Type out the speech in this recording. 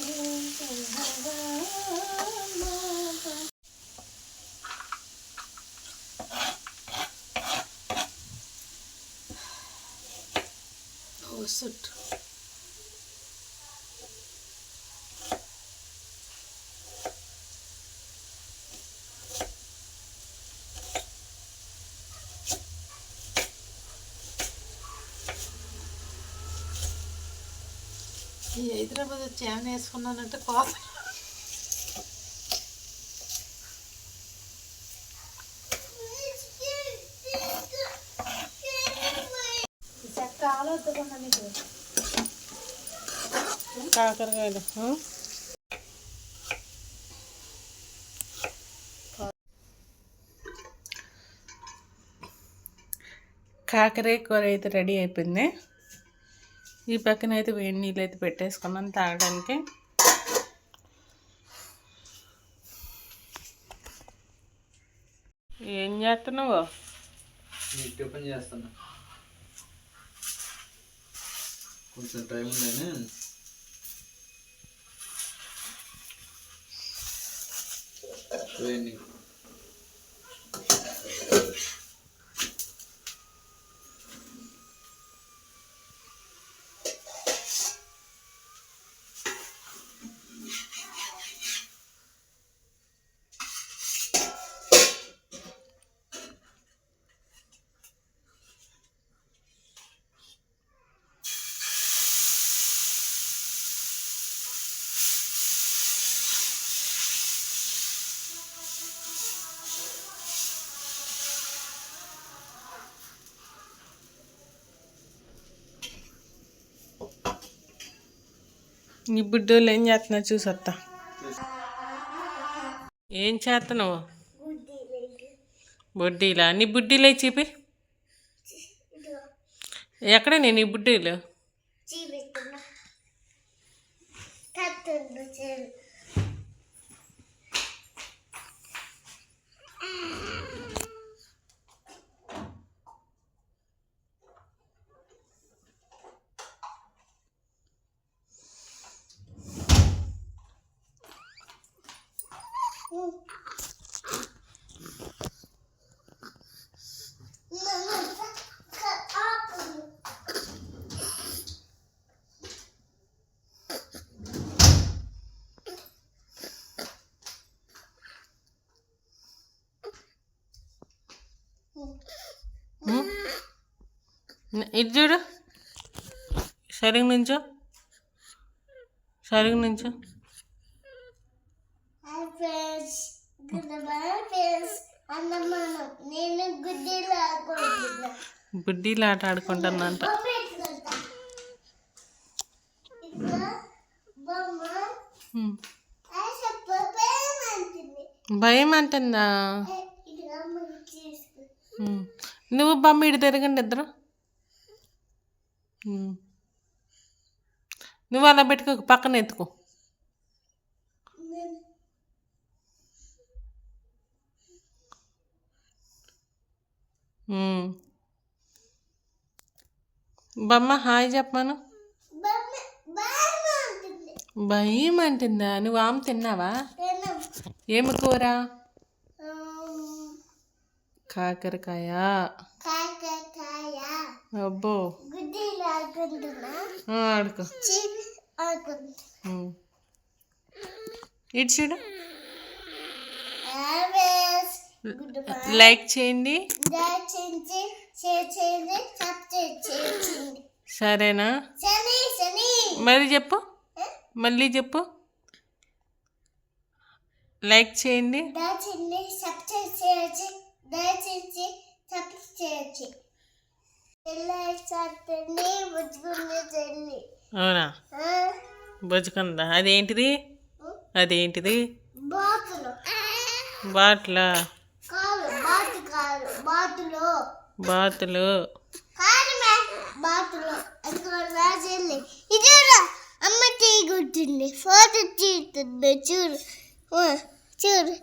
Oh, so true. ఈ హైదరాబాద్ వచ్చి ఏమైనా వేసుకున్నానంటే కోత కాకరకాయలు కాకరకాయ కూర అయితే రెడీ అయిపోయింది. ఈ పక్కన అయితే వేడి నీళ్ళు అయితే పెట్టేసుకున్నాను తాగడానికి. ఏం చేస్తున్నావు? టిఫిన్ చేస్తున్నా. కొంచెం టైం ఉందని. వేడి నీ బిడ్డోళ్ళు ఏం చేస్తున్నా చూసొత్తా. ఏం చేస్తున్నావు బుడ్డీలా? నీ బుడ్డీలే చూపి. ఎక్కడ నేను నీ బుడ్డీలు? ఇది చూడు సరిగ్గా నుంచో సరిగ్గా నుంచో నేను గుడ్డిలా ఆడుకుంటున్నా. బుడ్డీలు ఆట ఆడుకుంటానంట ఇక్కడ బొమ్మ. హ్మ్. చెప్ప పేమంటుంది భయం అంటుందా. నువ్వు బొమ్మ ఇటు తిరగండి ఇద్దరు. నువ్వు అలా పెట్టుకో పక్కన ఎత్తుకో నేను బొమ్మ హాయ్ ఉంటుంది భయం అంటుందా నువ్వు ఆమె తిన్నావా? నేను ఏమి కూర? కాకరకాయ. కాకరకాయ అబ్బో. గుడ్డిలా ఆడుకుంటున్నా ఆ, ఆడుకో ఆడుకుంటున్నా. ఇటు చూడు. లైక్ చేయండి. సరేనా? మరి చెప్పు. మళ్ళీ చెప్పు. లైక్ చేయండి. అవునా? బుజ్జుకుందా? అదేంటిది? అదేంటిది? బాట్లా? బాతులు. అమ్మ తీగుంటుంది ఫోటో తీస్తుంది చూడు. చూడు.